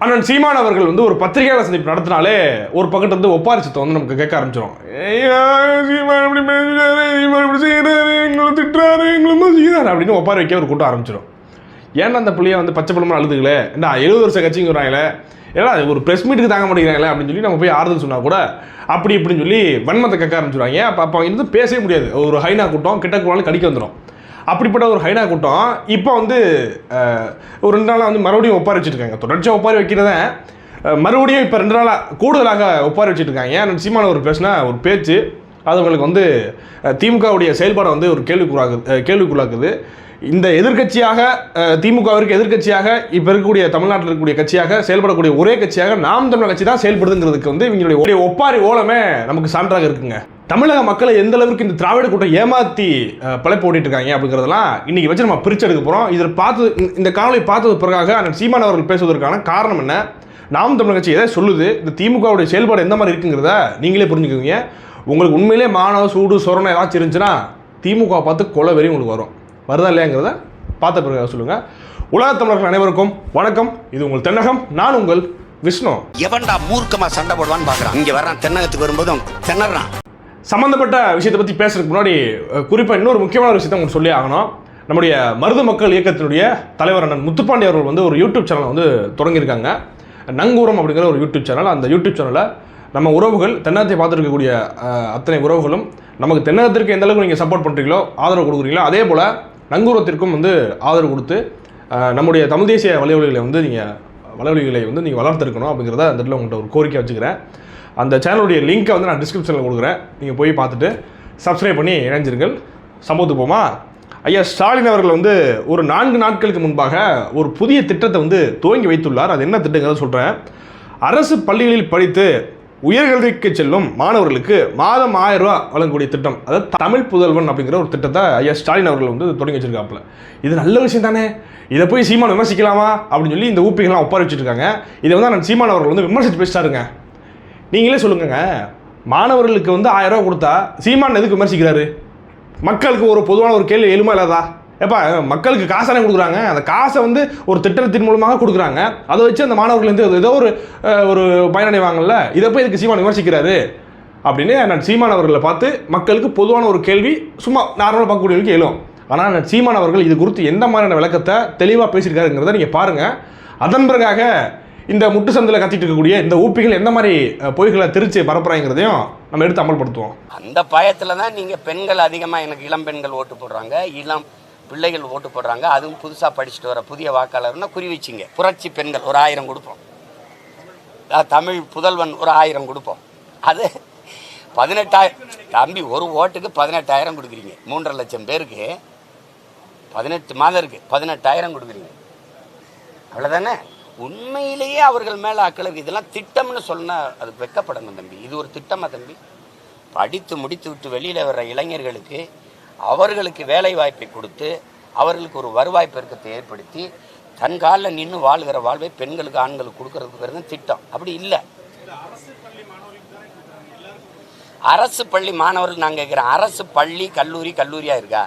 அண்ணன் சீமான் அவர்கள் வந்து ஒரு பத்திரிகையாளர் சந்திப்பு நடத்தினாலே ஒரு பக்கத்துல இருந்து ஒப்பாரி சுத்தம் வந்து நமக்கு கேட்க ஆரம்பிச்சிடும் சீமான் இப்படி பேசுறாரு, சீமான் இப்படி செய்யறாரு, எங்களை திட்டுறாரு, எங்களை மதிக்கிறாரு அப்படின்னு ஒப்பாரி வைக்க ஒரு கூட்டம் ஆரம்பிச்சிடும் ஏன்னா அந்த பிள்ளைய வந்து பச்சை பழமா அழுதுகளே என்ன எழுபது வருஷம் கட்சிங்கிறாங்களே ஏன்னா அது ஒரு ப்ரெஸ் மீட்டுக்கு தாங்க மாட்டேங்கிறாங்களே? அப்படின்னு சொல்லி நம்ம போய் ஆறுதல் சொன்னால் கூட அப்படி இப்படின்னு சொல்லி வன்மத்தை கேட்க ஆரம்பிச்சிடுவாங்க அப்போ அப்போ வந்து பேசவே முடியாது. ஒரு ஹைனா கூட்டம் கிட்ட கூடாலும் கடிக்க வந்துடும் அப்படிப்பட்ட ஒரு ஹைனா கூட்டம். இப்போ வந்து ஒரு ரெண்டு நாளாக வந்து மறுபடியும் ஒப்பாரி வச்சுருக்காங்க. தொடர்ச்சியாக ஒப்பாரி வைக்கிறத மறுபடியும் இப்போ ரெண்டு நாளாக கூடுதலாக ஒப்பாரி வச்சுருக்காங்க. இருக்காங்க ஏன்னா சீமான ஒரு பேசுனா ஒரு பேச்சு அது உங்களுக்கு வந்து திமுகவுடைய செயல்பாடை வந்து ஒரு கேள்விக்குறாகுது கேள்விக்குள்ளாக்குது. இந்த எதிர்க்கட்சியாக திமுகவிற்கு எதிர்க்கட்சியாக இப்போ இருக்கக்கூடிய தமிழ்நாட்டில் இருக்கக்கூடிய கட்சியாக செயல்படக்கூடிய ஒரே கட்சியாக நாம் தமிழர் கட்சி தான் செயல்படுதுங்கிறதுக்கு வந்து இவங்களுடைய ஒரே ஒப்பாரி ஓலமே நமக்கு சான்றாக இருக்குங்க. தமிழக மக்களை எந்த அளவுக்கு இந்த திராவிட கூட்டம் ஏமாத்தி பழைப்பு ஓட்டிட்டு இருக்காங்க அப்படிங்கிறதெல்லாம் இன்னைக்கு வச்சு நம்ம பிரிச்செடுக்க போகிறோம் இதில் பார்த்து இந்த- காணொலி பார்த்தது பிறகாக அண்ணன் சீமான் அவர்கள் பேசுவதற்கான காரணம் என்ன? நாம் தமிழர் கட்சி எதை சொல்லுது? இந்த திமுகவுடைய செயல்பாடு எந்த மாதிரி இருக்குங்கிறத நீங்களே புரிஞ்சுக்குவீங்க. உங்களுக்கு உண்மையிலே மாணவ சூடு சொரணை ஏதாச்சும் இருந்துச்சுன்னா திமுக பார்த்து கொலை வெறி உங்களுக்கு வரும். வருதா இல்லையாங்கிறத பார்த்த பிறகு சொல்லுங்கள் உலகத் தமிழர்கள் அனைவருக்கும் வணக்கம். இது உங்கள் தென்னகம் நான் உங்கள் விஷ்ணு. எவன்டா மூர்க்கமா சண்டை போடுவான்னு பாக்குறான். இங்க வர்றான் தென்னகத்துக்கு வரும்போதும் திணறான். சம்மந்தப்பட்ட விஷயத்தை பற்றி பேசுறதுக்கு முன்னாடி குறிப்பாக இன்னொரு முக்கியமான விஷயத்தை உங்களுக்கு சொல்லி ஆகணும். நம்முடைய மருது மக்கள் இயக்கத்தினுடைய தலைவர் அண்ணன் முத்துப்பாண்டி அவர்கள் வந்து ஒரு யூடியூப் சேனல் வந்து தொடங்கியிருக்காங்க. நங்கூரம் அப்படிங்கிற ஒரு யூடியூப் சேனல் அந்த யூடியூப் சேனலில் நம்ம உறவுகள் தென்னகத்தை அஹ், அத்தனை உறவுகளும் நமக்கு தென்னகத்திற்கு எந்த அளவுக்கு நீங்கள் சப்போர்ட் பண்ணுறீங்களோ ஆதரவு கொடுக்குறீங்களோ அதே போல் நங்கூரத்திற்கும் வந்து ஆதரவு கொடுத்து நம்முடைய தமிழ் தேசிய வலைவலிகளை வந்து நீங்கள் வலைவலிகளை வந்து நீங்கள் வளர்த்துருக்கணும் அப்படிங்கிறத அந்த இடத்துல உங்கள்கிட்ட ஒரு கோரிக்கை வச்சுக்கிறேன். அந்த சேனலுடைய லிங்க்கை வந்து நான் டிஸ்கிரிப்ஷனில் கொடுக்குறேன். நீங்கள் போய் பார்த்துட்டு சப்ஸ்கிரைப் பண்ணி இணைஞ்சிருங்கள். சம்பவத்துக்கு போமா? ஐயா ஸ்டாலின் அவர்கள் வந்து ஒரு நான்கு நாட்களுக்கு முன்பாக ஒரு புதிய திட்டத்தை வந்து துவங்கி வைத்துள்ளார். அது என்ன திட்டங்கிறத சொல்கிறேன் அரசு பள்ளிகளில் படித்து உயர்கல்விக்கு செல்லும் மாணவர்களுக்கு மாதம் ஆயிரம் ரூபா வழங்கக்கூடிய திட்டம். அதாவது தமிழ் புதல்வன் அப்படிங்கிற ஒரு திட்டத்தை ஐயா ஸ்டாலின் அவர்கள் வந்து தொடங்கி வச்சிருக்காப்புல. இது நல்ல விஷயம் தானே? இதை போய் சீமான் விமர்சிக்கலாமா? அப்படின்னு சொல்லி இந்த ஊப்பிகள்லாம் ஒப்பாரி வச்சுருக்காங்க இதை வந்து நான் சீமான் அவர்கள் வந்து விமர்சித்து பேசிட்டாருங்க. நீங்களே சொல்லுங்கங்க. மாணவர்களுக்கு வந்து ஆயிரம் ரூபா கொடுத்தா சீமான் எதுக்கு விமர்சிக்கிறாரு? மக்களுக்கு ஒரு பொதுவான ஒரு கேள்வி எழுமா இல்லாதா? ஏப்பா மக்களுக்கு காசானே கொடுக்குறாங்க. அந்த காசை வந்து ஒரு திட்டத்தின் மூலமாக கொடுக்குறாங்க. அதை வச்சு அந்த மாணவர்கள் வந்து ஏதோ ஒரு ஒரு பயனடைவாங்கல்ல? இதை போய் இதுக்கு சீமான் விமர்சிக்கிறாரு? அப்படின்னு நான் சீமான் அவர்களை பார்த்து மக்களுக்கு பொதுவான ஒரு கேள்வி சும்மா நார்மலாக பார்க்கக்கூடியவர்களுக்கு எழும். ஆனால் நான் சீமான் அவர்கள் இது குறித்து எந்த மாதிரியான விளக்கத்தை தெளிவாக பேசியிருக்காருங்கிறத நீங்கள் பாருங்கள் அதன் பிறகாக இந்த முட்டு சந்தில் கத்திட்டு இருக்கக்கூடிய இந்த ஊப்பிகள் எந்த மாதிரி பொய்களை திருச்சி பரப்புறாங்கிறதையும் நம்ம எடுத்து அமல்படுத்துவோம். அந்த பயத்தில் தான் நீங்கள் பெண்கள் அதிகமாக எனக்கு இளம் பெண்கள் ஓட்டு போடுறாங்க. இளம் பிள்ளைகள் ஓட்டு போடுறாங்க அதுவும் புதுசாக படிச்சுட்டு வர புதிய வாக்காளர்னா குறி வச்சுங்க. புரட்சி பெண்கள் ஒரு ஆயிரம் கொடுப்போம். தமிழ் புதல்வன் ஒரு ஆயிரம் கொடுப்போம். அது பதினெட்டாயிரம் தம்பி ஒரு ஓட்டுக்கு பதினெட்டாயிரம் கொடுக்குறீங்க. மூன்றரை லட்சம் பேருக்கு பதினெட்டு மாதம் இருக்குது பதினெட்டாயிரம் கொடுக்குறீங்க. அவ்வளோதானே உண்மையிலேயே அவர்கள் மேலே அக்களவு இதெல்லாம் திட்டம்னு சொன்னால் அது வெக்கப்படணும் தம்பி. இது ஒரு திட்டமா தம்பி? படித்து முடித்து விட்டு வெளியில் வர்ற இளைஞர்களுக்கு அவர்களுக்கு வேலை வாய்ப்பை கொடுத்து அவர்களுக்கு ஒரு வருவாய் பெருக்கத்தை ஏற்படுத்தி தன் காலில் நின்று வாழ்கிற வாழ்வை பெண்களுக்கு ஆண்களுக்கு கொடுக்கறதுக்கு பேர் தான் திட்டம். அப்படி இல்லை. அரசு பள்ளி மாணவர்கள் நாங்கள் கேட்குறோம் அரசு பள்ளி கல்லூரி கல்லூரியாக இருக்கா?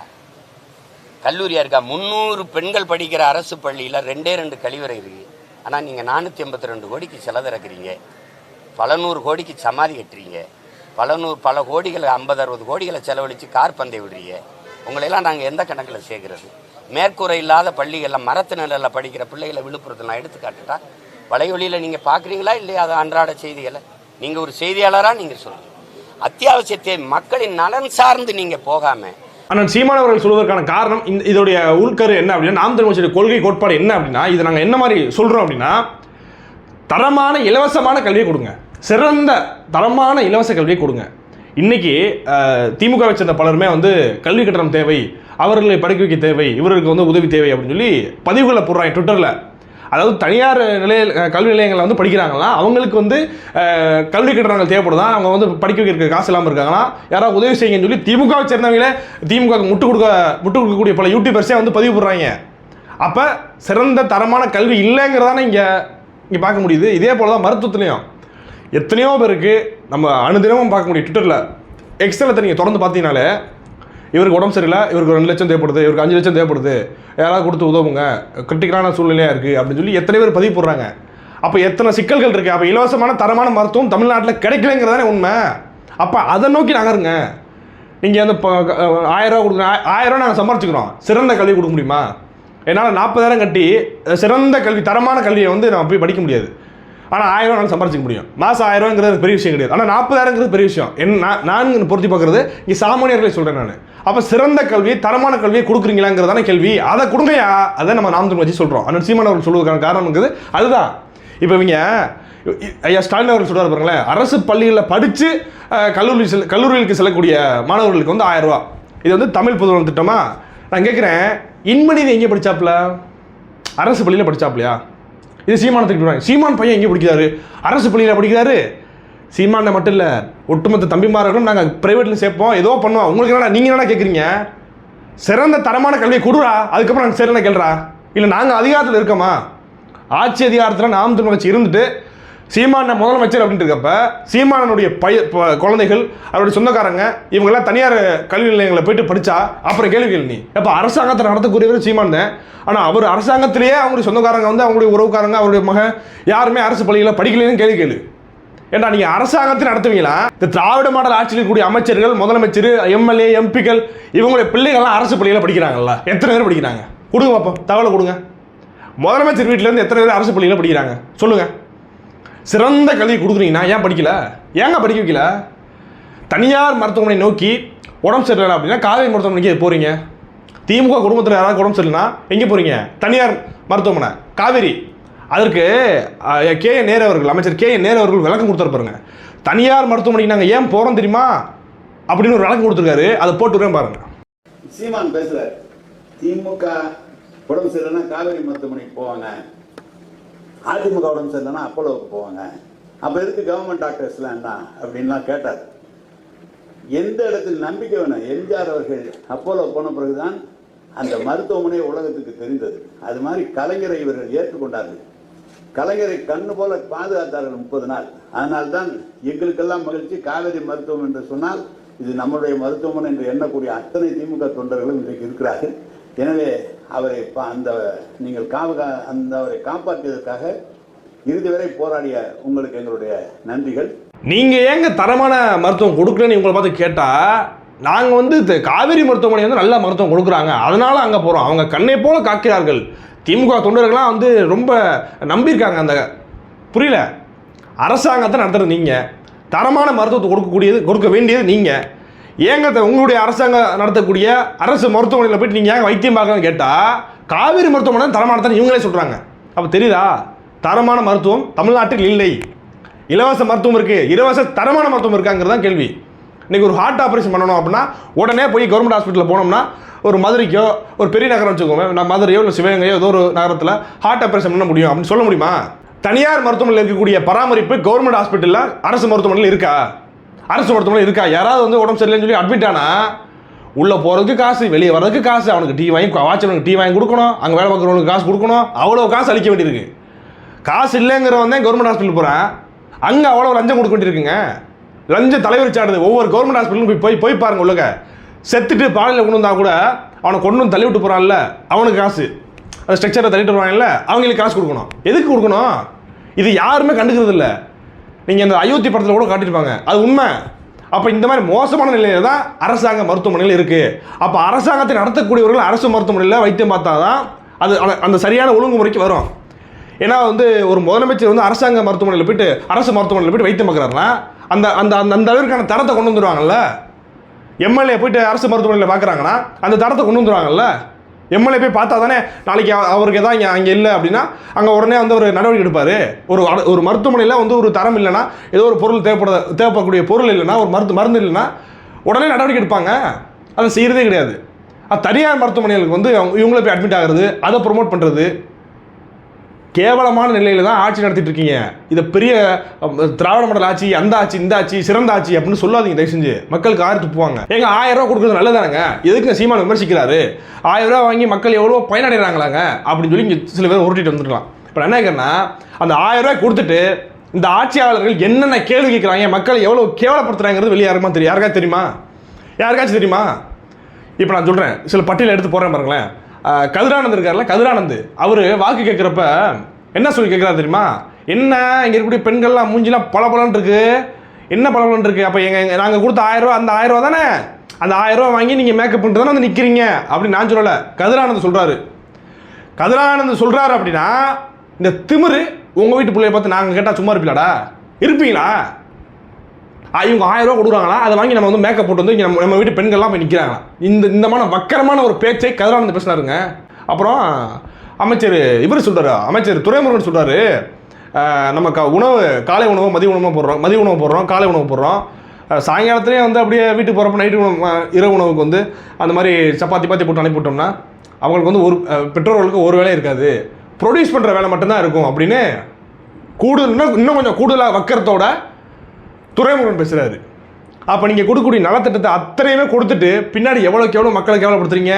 கல்லூரியாக இருக்கா? முந்நூறு பெண்கள் படிக்கிற அரசு பள்ளியில் ரெண்டே ரெண்டு கழிவறை இருக்கு. ஆனால் நீங்கள் நானூற்றி எண்பத்தி ரெண்டு கோடிக்கு செலவிறக்குறீங்க பல நூறு கோடிக்கு சமாதி கட்டுறீங்க. பல நூறு பல கோடிகளை ஐம்பது அறுபது கோடிகளை செலவழித்து கார் பந்தை விடுறீங்க உங்களையெல்லாம் நாங்கள் எந்த கணக்கில் சேர்க்கறது? மேற்கூரை இல்லாத பள்ளிகளில் மரத்து நிலையில் படிக்கிற பிள்ளைகளை விழுப்புரத்தில் நான் எடுத்துக்காட்டுட்டா வலைவழியில் நீங்கள் பார்க்குறீங்களா இல்லையா அது அன்றாட செய்திகளை? நீங்கள் ஒரு செய்தியாளராக நீங்கள் சொல்லுங்கள் அத்தியாவசியத்தை மக்களின் நலன் சார்ந்து நீங்கள் போகாமல் ஆனால் சீமான் அவர்கள் சொல்வதற்கான காரணம் இந்த இதோடைய உள்கரு என்ன அப்படின்னா நாம் தமிழ் கொள்கை கோட்பாடு என்ன அப்படின்னா இது நாங்கள் என்ன மாதிரி சொல்கிறோம் அப்படின்னா தரமான இலவசமான கல்வியை கொடுங்க. சிறந்த தரமான இலவச கல்வியை கொடுங்க. இன்னைக்கு திமுகவை சேர்ந்த பலருமே வந்து கல்வி கட்டணம் தேவை அவர்களை படிக்க வைக்க தேவை இவருக்கு வந்து உதவி தேவை அப்படின்னு சொல்லி பதிவுகளை போடுறாங்க ட்விட்டரில் அதாவது தனியார் நிலைய கல்வி நிலையங்களில் வந்து படிக்கிறாங்களா? அவங்களுக்கு வந்து கல்வி கட்டணங்கள் தேவைப்படுதா? அவங்க வந்து படிக்க வைக்கிற காசு இல்லாமல் இருக்காங்களா? யாராவது உதவி செய்யுங்கன்னு சொல்லி திமுகவை சேர்ந்தவங்களே திமுக முட்டு கொடுக்க முட்டு கொடுக்கக்கூடிய பல யூடியூபர்ஸே வந்து பதிவு போடுறாங்க. அப்போ சிறந்த தரமான கல்வி இல்லைங்கிறதானே இங்கே இங்கே பார்க்க முடியுது. இதே போல தான் மருத்துவத்துலேயும். எத்தனையோ பேருக்கு நம்ம அனுதினமும் பார்க்க முடியும் ட்விட்டரில் எக்ஸலில் நீங்கள் திறந்து பார்த்தீங்கனாலே இவருக்கு உடம்பு சரியில்லை இவருக்கு ரெண்டு லட்சம் தேவைப்படுது இவருக்கு அஞ்சு லட்சம் தேவைப்படுது யாராவது கொடுத்து உதவுங்க கிரிட்டிக்கலான சூழ்நிலையாக இருக்குது அப்படின்னு சொல்லி எத்தனை பேர் பதிவு போடுறாங்க. அப்போ எத்தனை சிக்கல்கள் இருக்குது அப்போ இலவசமான தரமான மருத்துவம் தமிழ்நாட்டில் கிடைக்கலங்கிறதானே உண்மை. அப்போ அதை நோக்கி நகருங்க. நீங்கள் அந்த ஆயிரரூவா கொடுக்குற ஆயிரம் நாங்கள் சம்பாரிச்சுக்கிறோம். சிறந்த கல்வி கொடுக்க முடியுமா? என்னால் நாற்பதாயிரம் கட்டி சிறந்த கல்வி தரமான கல்வியை வந்து நான் போய் படிக்க முடியாது. ஆனால் ஆயிரம் ரூபா நான் முடியும். மாதம் ஆயிரம் ரூபாங்கிறது பெரிய விஷயம் கிடையாது. ஆனால் நாற்பதாயிரங்கிறது பெரிய விஷயம். என்ன நான் நான் பொருத்தி பார்க்குறது இங்கே சாமானியர்களை சொல்கிறேன் நான். அப்போ சிறந்த கல்வி தரமான கல்வியை கொடுக்குறீங்களாங்கிறதான கேள்வி. அதை கொடுங்கயா அதை நம்ம நாம் வச்சு சொல்கிறோம் ஆனால் சீமான் அவர்கள் சொல்வதற்கான காரணம் இருக்குது அதுதான். இப்போ இவங்க ஐயா ஸ்டாலின் அவர்கள் சொல்கிறார் பாருங்களேன் அரசு பள்ளிகளில் படித்து கல்லூரி செல் கல்லூரிகளுக்கு செல்லக்கூடிய மாணவர்களுக்கு வந்து ஆயிரம் ரூபா இது வந்து தமிழ் புதுவன் திட்டமா? நான் கேட்குறேன் இன்மணி எங்கே படிச்சாப்புல? அரசு பள்ளியில் படித்தாப்புலையா இது சீமானத்துக்கு போடுவாங்க சீமான் பையன் எங்கே படிக்கிறாரு? அரசு பள்ளியில் படிக்கிறாரு. சீமான மட்டும் இல்லை ஒட்டுமொத்த தம்பிமார்களும் நாங்கள் ப்ரைவேட்டில் சேர்ப்போம். ஏதோ பண்ணுவோம். உங்களுக்கு என்னடா நீங்கள் என்னடா கேட்குறீங்க சிறந்த தரமான கல்வியை கொடுறா? அதுக்கப்புறம் நாங்கள் சரியான கேள்றா? இல்லை நாங்கள் அதிகாரத்தில் இருக்கோமா? ஆட்சி அதிகாரத்தில் நாம் தமிழ் இருந்துட்டு சீமான முதலமைச்சர் அப்படின்ட்டு இருக்கப்ப சீமானனுடைய பய குழந்தைகள் அவருடைய சொந்தக்காரங்க இவங்கெல்லாம் தனியார் கல்வி நிலையங்களில் போயிட்டு படித்தா அப்புறம் கேள்வி கேள்வி நீ. அப்போ அரசாங்கத்தை நடத்தக்கூடியவர் சீமான் தான். ஆனால் அவர் அரசாங்கத்திலேயே அவங்களுடைய சொந்தக்காரங்க வந்து அவங்களுடைய உறவுக்காரங்க அவருடைய மகன் யாருமே அரசு பள்ளியில் படிக்கலன்னு கேள்வி கேள்வி ஏன்னா நீங்கள் அரசாங்கத்தை நடத்துவீங்களா? இந்த திராவிட மாடல் ஆட்சியில் கூடிய அமைச்சர்கள் முதலமைச்சர் எம்எல்ஏ எம்பிக்கள் இவங்களுடைய பிள்ளைகள்லாம் அரசு பள்ளியில் படிக்கிறாங்கல்ல. எத்தனை பேர் படிக்கிறாங்க? கொடுங்க பார்ப்போம் தகவலை கொடுங்க. முதலமைச்சர் வீட்டிலேருந்து எத்தனை பேர் அரசு பள்ளியில் படிக்கிறாங்க? சொல்லுங்கள் சிறந்த கல்வி கொடுக்குறீங்கன்னா ஏன் படிக்கல? ஏங்க படிக்க வைக்கல? தனியார் மருத்துவமனை நோக்கி உடம்பு சரியில்லை அப்படின்னா காவேரி மருத்துவமனைக்கு போகிறீங்க திமுக குடும்பத்தில் யாராவது உடம்பு சரியில்லைனா எங்கே போகிறீங்க தனியார் மருத்துவமனை காவேரி. அதற்கு கே. என். நேரு அவர்கள் அமைச்சர் கே. என். நேரு அவர்கள் விளக்கம் கொடுத்துருப்பாருங்க தனியார் மருத்துவமனைக்கு நாங்கள் ஏன் போகிறோம் தெரியுமா? அப்படின்னு ஒரு விளக்கம் கொடுத்துருக்காரு. அதை போட்டு பாருங்கள் பாருங்க. சீமான் பேசுகிறார் திமுக உடம்பு சரியில்லைன்னா காவேரி மருத்துவமனைக்கு போவாங்க. அதிமுக உடம்பு சரியில்லைன்னா அப்போலோவுக்கு போவாங்க. அப்போ எதுக்கு கவர்மெண்ட் டாக்டர்ஸ்லாம் என்ன அப்படின்லாம் கேட்டார். எந்த இடத்தில் நம்பிக்கை வேணும்? எம்ஜிஆர் அவர்கள் அப்போலோ போன பிறகுதான் அந்த மருத்துவமனை உலகத்துக்கு தெரிந்தது. அது மாதிரி கலைஞரை இவர்கள் ஏற்றுக்கொண்டார்கள். கலைஞரை கண்ணு போல பாதுகாத்தார்கள் முப்பது நாள். அதனால்தான் எங்களுக்கெல்லாம் மகிழ்ச்சி. காவேரி மருத்துவம் என்று சொன்னால் இது நம்முடைய மருத்துவமனை என்று எண்ணக்கூடிய அத்தனை திமுக தொண்டர்களும் இன்றைக்கு இருக்கிறார்கள். எனவே அவரை பா- அந்த நீங்கள் காவகா அந்த அவரை காப்பாற்றியதற்காக இறுதி வரை போராடிய உங்களுக்கு எங்களுடைய நன்றிகள். நீங்கள் ஏங்க தரமான மருத்துவம் கொடுக்கலன்னு உங்களை பார்த்து கேட்டால் நாங்கள் வந்து இந்த காவேரி மருத்துவமனை வந்து நல்ல மருத்துவம் கொடுக்குறாங்க. அதனால அங்கே போகிறோம் அவங்க கண்ணை போல காக்கிறார்கள். திமுக தொண்டர்கள்லாம் வந்து ரொம்ப நம்பியிருக்காங்க அந்த புரியல? அரசாங்கத்தை நடத்துறது நீங்கள் தரமான மருத்துவத்தை கொடுக்கக்கூடியது கொடுக்க வேண்டியது நீங்கள் ஏங்க உங்களுடைய அரசாங்கம் நடத்தக்கூடிய அரசு மருத்துவமனையில் போயிட்டு நீங்கள் ஏங்க வைத்தியம் பார்க்கணும்னு கேட்டால் காவேரி மருத்துவமனை தரமானதான் இவங்களே சொல்கிறாங்க அப்போ தெரியுதா? தரமான மருத்துவம் தமிழ்நாட்டில் இல்லை. இலவச மருத்துவம் இருக்குது இலவச தரமான மருத்துவம் இருக்காங்கிறது தான் கேள்வி. இன்றைக்கி ஒரு ஹார்ட் ஆப்ரேஷன் பண்ணணும் அப்படின்னா உடனே போய் கவர்மெண்ட் ஹாஸ்பிட்டலில் போனோம்னா ஒரு மதுரைக்கோ ஒரு பெரிய நகரம் வச்சுக்கோங்க நான் மதுரையோ இல்லை சிவகங்கையோ ஏதோ ஒரு நகரத்தில் ஹார்ட் ஆப்ரேஷன் பண்ண முடியும் அப்படின்னு சொல்ல முடியுமா? தனியார் மருத்துவமனையில் இருக்கக்கூடிய பராமரிப்பு கவர்மெண்ட் ஹாஸ்பிட்டலில் அரசு மருத்துவமனையில் இருக்கா? அரசு மருத்துவமனை இருக்கா? யாராவது வந்து உடம்பு சரியில்லைன்னு சொல்லி அட்மிட் ஆனா உள்ளே போகிறதுக்கு காசு வெளியே வர்றதுக்கு காசு. அவனுக்கு டீ வாங்கி வாட்ச்மேனுக்கு டீ வாங்கி கொடுக்கணும். அங்கே வேலை பார்க்குறவனுக்கு காசு கொடுக்கணும். அவ்வளோ காசு அளிக்க வேண்டியிருக்கு. காசு இல்லைங்கிறவன் தான் கவர்மெண்ட் ஹாஸ்பிட்டல் போகிறான் அங்கே அவ்வளோ லஞ்சம் கொடுக்க வேண்டியிருக்குங்க. லஞ்சம் தலைவர் சாடுது. ஒவ்வொரு கவர்மெண்ட் ஹாஸ்பிட்டலும் போய் போய் போய் பாருங்க உள்ளக. செத்துட்டு பாலையில் கொண்டு வந்தால் கூட அவனை கொண்டு வந்து தள்ளி விட்டு போகிறான்ல அவனுக்கு காசு. அந்த ஸ்ட்ரக்சரை தள்ளிட்டு வருவாங்கல்ல அவங்களுக்கு காசு கொடுக்கணும். எதுக்கு கொடுக்கணும்? இது யாருமே கண்டுக்கிறது இல்லை நீங்கள் இந்த அயோத்தி படத்தில் கூட காட்டியிருப்பாங்க. அது உண்மை. அப்போ இந்த மாதிரி மோசமான நிலையில தான் அரசாங்க மருத்துவமனையில் இருக்குது அப்போ அரசாங்கத்தை நடத்தக்கூடியவர்கள் அரசு மருத்துவமனையில் வைத்தியம் பார்த்தா தான் அது அந்த- அந்த சரியான ஒழுங்குமுறைக்கு வரும். ஏன்னா வந்து ஒரு முதலமைச்சர் வந்து அரசாங்க மருத்துவமனையில் போயிட்டு அரசு மருத்துவமனையில் போயிட்டு வைத்தியம் பார்க்குறாருன்னா அந்த அந்த அந்த அந்த அளவிற்கான தரத்தை கொண்டு வந்துடுவாங்கல்ல எம்எல்ஏ போயிட்டு அரசு மருத்துவமனையில் பார்க்குறாங்கன்னா அந்த தரத்தை கொண்டு வந்துடுவாங்கல்ல எம்எல்ஏ போய் பார்த்தா தானே நாளைக்கு அவருக்கு எதாவது இங்கே அங்கே இல்லை அப்படின்னா அங்கே உடனே வந்து ஒரு நடவடிக்கை எடுப்பார். ஒரு ஒரு மருத்துவமனையில் வந்து ஒரு தரம் இல்லைன்னா ஏதோ ஒரு பொருள் தேவைப்பட தேவைப்படக்கூடிய பொருள் இல்லைன்னா ஒரு மருந்து மருந்து இல்லைன்னா உடனே நடவடிக்கை எடுப்பாங்க. அதை செய்கிறதே கிடையாது. அது தனியார் மருத்துவமனைகளுக்கு வந்து அவங்க இவங்களே போய் அட்மிட் ஆகிறது அதை ப்ரொமோட் பண்ணுறது கேவலமான நிலையில் தான் ஆட்சி நடத்திட்டு இருக்கீங்க. இதை பெரிய திராவிட மண்டல ஆட்சி அந்த ஆட்சி இந்த ஆட்சி சிறந்த ஆட்சி அப்படின்னு சொல்லாதீங்க தயவு செஞ்சு மக்களுக்கு ஆறு துப்புவாங்க எங்க ஆயிரம் ரூபா கொடுக்குறது நல்லதானங்க? எதுக்கு சீமான விமர்சிக்கிறாரு? ஆயிரம் ரூபா வாங்கி மக்கள் எவ்வளோ பயனடைகிறாங்களாங்க அப்படின்னு சொல்லி இங்கே சில பேர் உருட்டிட்டு வந்துருக்கலாம். இப்போ என்ன கேட்குறேன்னா அந்த ஆயிரம் ரூபாய் கொடுத்துட்டு இந்த ஆட்சியாளர்கள் என்னென்ன கேள்வி கேட்குறாங்க மக்களை எவ்வளோ கேவலப்படுத்துறாங்கிறது வெளியே யாருமா தெரியும்? யாருக்காச்சும் தெரியுமா? யாருக்காச்சும் தெரியுமா? இப்போ நான் சொல்கிறேன் சில பட்டியல் எடுத்து போகிறேன் பாருங்களேன். கதிரானந்த் இருக்கார்ல கதிரானந்த். அவர் வாக்கு கேட்குறப்ப என்ன சொல்லி கேட்குறாரு தெரியுமா? என்ன இங்கே இருக்கக்கூடிய பெண்கள்லாம் மூஞ்சிலாம் பளபளன்னு இருக்கு. என்ன பலன் இருக்கு? அப்போ எங்கள் நாங்கள் கொடுத்த ஆயிரரூவா அந்த ஆயிரரூவா தானே? அந்த ஆயிரரூவா வாங்கி நீங்கள் மேக்கப் பண்ணிட்டு தானே வந்து நிற்கிறீங்க அப்படின்னு நான் சொல்லலை. கதிரானந்த் சொல்கிறாரு கதிரானந்த் சொல்கிறாரு அப்படின்னா இந்த திமிரு உங்கள் வீட்டு பிள்ளைய பார்த்து நாங்கள் கேட்டால் சும்மா இருப்பீங்களாடா இருப்பீங்களா? இவங்க ஆயிரம் ரூபா கொடுக்குறாங்களா? அதை வாங்கி நம்ம வந்து மேக்கப் போட்டு வந்து நம்ம நம்ம வீட்டு பெண்கள்லாம் போய் நிற்கிறாங்களா இந்த இந்தமான வக்கரமான ஒரு பேச்சை கதிரானந்த் பேசினாருங்க. அப்புறம் அமைச்சர் இவர் சொல்கிறாரு அமைச்சர் துறைமுருகன் சொல்கிறாரு நம்ம க உணவு காலை உணவு மதிய உணவு போடுறோம் மதிய உணவு போடுறோம் காலை உணவு போடுறோம். சாயங்காலத்துலேயே வந்து அப்படியே வீட்டுக்கு போகிறப்ப நைட்டு உணவு இரவு உணவுக்கு வந்து அந்த மாதிரி சப்பாத்தி பாத்தி போட்டு அனுப்பிவிட்டோம்னா அவங்களுக்கு வந்து ஒரு பெற்றோர்களுக்கு ஒரு வேலை இருக்காது. ப்ரொடியூஸ் பண்ணுற வேலை மட்டும்தான் இருக்கும் அப்படின்னு கூடுதல் இன்னும் இன்னும் கொஞ்சம் கூடுதலாக வைக்கிறதோட துரைமுருகன் பேசுகிறாரு அப்போ நீங்கள் கொடுக்கக்கூடிய நலத்திட்டத்தை அத்தனையுமே கொடுத்துட்டு பின்னாடி எவ்வளோக்கு எவ்வளோ மக்களை கேவலப்படுத்துறீங்க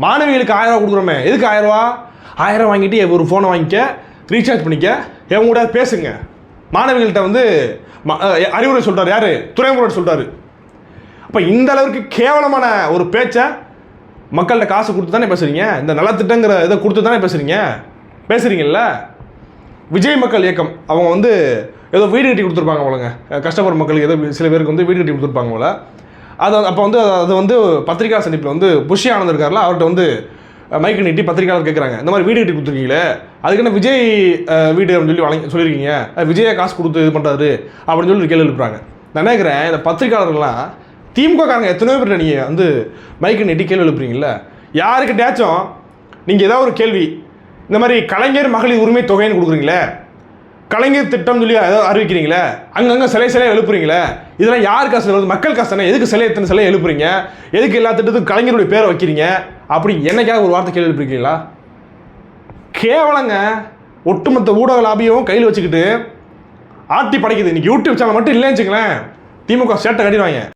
மாணவிகளுக்கு ஆயிரம் ரூபா கொடுக்குறோமே. எதுக்கு ஆயிரம் ரூபா? ஆயிரம் வாங்கிட்டு ஒரு ஃபோனை வாங்கிக்க ரீசார்ஜ் பண்ணிக்க எவங்க கூட பேசுங்க. மாணவிகள்கிட்ட வந்து ம- அறிவுரை சொல்கிறார் யார்? துரைமுருகன் சொல்கிறாரு அப்போ இந்த அளவுக்கு கேவலமான ஒரு பேச்சை மக்கள்கிட்ட காசு கொடுத்து தானே பேசுகிறீங்க இந்த நலத்திட்டங்கிற இதை கொடுத்து தானே பேசுகிறீங்க பேசுகிறீங்கல்ல விஜய் மக்கள் இயக்கம் அவங்க வந்து ஏதோ வீடு கட்டி கொடுத்துருப்பாங்க போலங்க. கஸ்டமர் கஷ்டப்படுற மக்களுக்கு ஏதோ சில பேருக்கு வந்து வீடு கட்டி கொடுத்துருப்பாங்க போல. அது அப்போ வந்து அது வந்து பத்திரிகா சந்திப்பில் வந்து புஷி ஆனந்த் இருக்கார்ல அவர்கிட்ட வந்து மைக்கு நீட்டி பத்திரிகையாளர் கேட்குறாங்க இந்த மாதிரி வீடு கட்டி கொடுத்துருக்கீங்களே அதுக்கு என்ன விஜய் வீடு அப்படின்னு சொல்லி வழங்கி சொல்லியிருக்கீங்க. விஜயை காசு கொடுத்து இது பண்ணுறாரு அப்படின்னு சொல்லி கேள்வி எழுப்புறாங்க. நான் நினைக்கிறேன் இந்த பத்திரிகையாளர்கள்லாம் திமுக காரங்க எத்தனையோ பேர் நீங்கள் வந்து மைக்கு நீட்டி கேள்வி எழுப்புறீங்கல்ல. யாருக்கிட்டயாச்சும் நீங்கள் ஏதாவது ஒரு கேள்வி இந்த மாதிரி கலைஞர் மகளிர் உரிமை தொகைன்னு கொடுக்குறீங்களே கலைஞர் திட்டம் சொல்லி அறிவிக்கிறீங்களே அங்கங்கே சிலை சிலையை எழுப்புறீங்களே இதெல்லாம் யார் காசு எழுது மக்கள் காசு தானே? எதுக்கு சிலை எத்தனை சிலையை எழுப்புறீங்க? எதுக்கு எல்லா திட்டத்துக்கும் கலைஞருடைய பேரை வைக்கிறீங்க? அப்படி என்னைக்காவது ஒரு வார்த்தை கேள்வி எழுப்பிருக்கீங்களா? கேவலங்க ஒட்டுமொத்த ஊடக லாபியும் கையில் வச்சுக்கிட்டு ஆட்டி படைக்குது. இன்னைக்கு யூடியூப் சேனல் மட்டும் இல்லைன்னு வச்சுங்களேன் திமுக சேட்டை கட்டிடுவாங்க.